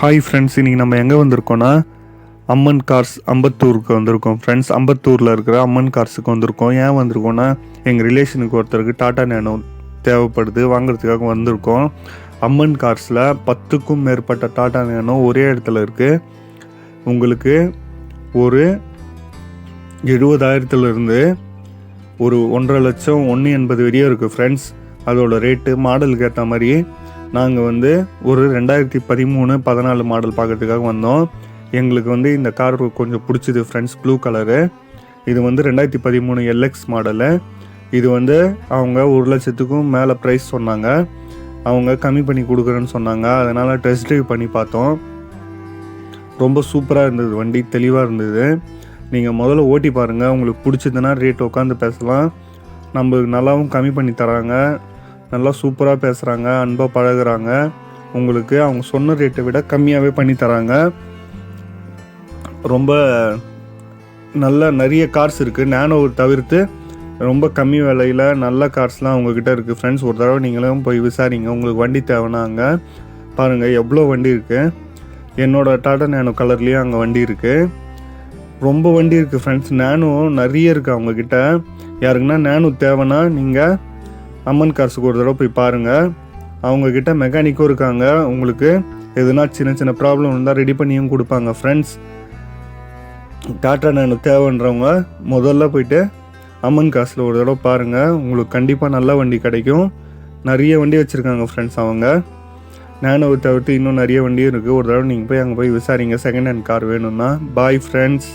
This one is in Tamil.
ஹாய் ஃப்ரெண்ட்ஸ் இன்றைக்கி நம்ம எங்கே வந்திருக்கோன்னா அம்மன் கார்ஸ் அம்பத்தூருக்கு வந்திருக்கோம். ஃப்ரெண்ட்ஸ் அம்பத்தூரில் இருக்கிற அம்மன் கார்ஸுக்கு வந்திருக்கோம். ஏன் வந்திருக்கோன்னா எங்கள் ரிலேஷனுக்கு ஒருத்தருக்கு டாட்டா நேனோ தேவைப்படுது வாங்குறதுக்காக வந்திருக்கோம். அம்மன் கார்ஸில் பத்துக்கும் மேற்பட்ட டாட்டா நேனோ ஒரே இடத்துல இருக்குது உங்களுக்கு ஒரு எழுபதாயிரத்துலேருந்து ஒரு ஒன்றரை லட்சம் ஒன்று எண்பது வரையும் இருக்குது ஃப்ரெண்ட்ஸ் அதோட ரேட்டு மாடலுக்கு ஏற்ற மாதிரி நாங்கள் வந்து ஒரு ரெண்டாயிரத்தி பதிமூணு பதினாலு மாடல் பார்க்கறதுக்காக வந்தோம். எங்களுக்கு வந்து இந்த கார் கொஞ்சம் பிடிச்சிது ஃப்ரெண்ட்ஸ் ப்ளூ கலரு இது வந்து ரெண்டாயிரத்தி பதிமூணு எல்எக்ஸ் மாடலு இது வந்து அவங்க ஒரு லட்சத்துக்கும் மேலே ப்ரைஸ் சொன்னாங்க. அவங்க கம்மி பண்ணி கொடுக்குறேன்னு சொன்னாங்க. அதனால் டெஸ்ட் ட்ரைவ் பண்ணி பார்த்தோம். ரொம்ப சூப்பராக இருந்தது வண்டி தெளிவாக இருந்தது. நீங்கள் முதல்ல ஓட்டி பாருங்கள் உங்களுக்கு பிடிச்சதுன்னா ரேட் உட்காந்து பேசலாம். நம்மளுக்கு நல்லாவும் கம்மி பண்ணி தராங்க. நல்லா சூப்பராக பேசுகிறாங்க அன்பாக பழகுறாங்க. உங்களுக்கு அவங்க சொன்ன ரேட்டை விட கம்மியாகவே பண்ணி தராங்க. ரொம்ப நல்ல நிறைய கார்ஸ் இருக்குது நேனோ தவிர்த்து ரொம்ப கம்மி விலையில் நல்ல கார்ஸ்லாம் அவங்கக்கிட்ட இருக்குது ஃப்ரெண்ட்ஸ் ஒரு தடவை நீங்களும் போய் விசாரிங்க. உங்களுக்கு வண்டி தேவைன்னா அங்கே பாருங்கள் எவ்வளோ வண்டி இருக்குது என்னோடய டாடா நேனோ கலர்லேயும் அங்கே வண்டி இருக்குது ரொம்ப வண்டி இருக்குது ஃப்ரெண்ட்ஸ் நேனோ நிறைய இருக்குது அவங்கக்கிட்ட யாருக்குன்னா நேனோ தேவைன்னா நீங்கள் அம்மன் கார்ஸுக்கு ஒரு தடவை போய் பாருங்கள் அவங்கக்கிட்ட மெக்கானிக்கும் இருக்காங்க. உங்களுக்கு எதுனா சின்ன சின்ன ப்ராப்ளம் இருந்தால் ரெடி பண்ணியும் கொடுப்பாங்க ஃப்ரெண்ட்ஸ் டாட்டா நான் தேவைன்றவங்க முதல்ல போயிட்டு அம்மன் காசில் ஒரு தடவை பாருங்கள் உங்களுக்கு கண்டிப்பாக நல்ல வண்டி கிடைக்கும். நிறைய வண்டி வச்சுருக்காங்க ஃப்ரெண்ட்ஸ் அவங்க. நானோ தவிர்த்து இன்னும் நிறைய வண்டியும் இருக்குது ஒரு தடவை நீங்கள் போய் அங்கே போய் விசாரிங்க. செகண்ட் ஹேண்ட் கார் வேணும்னா. Bye friends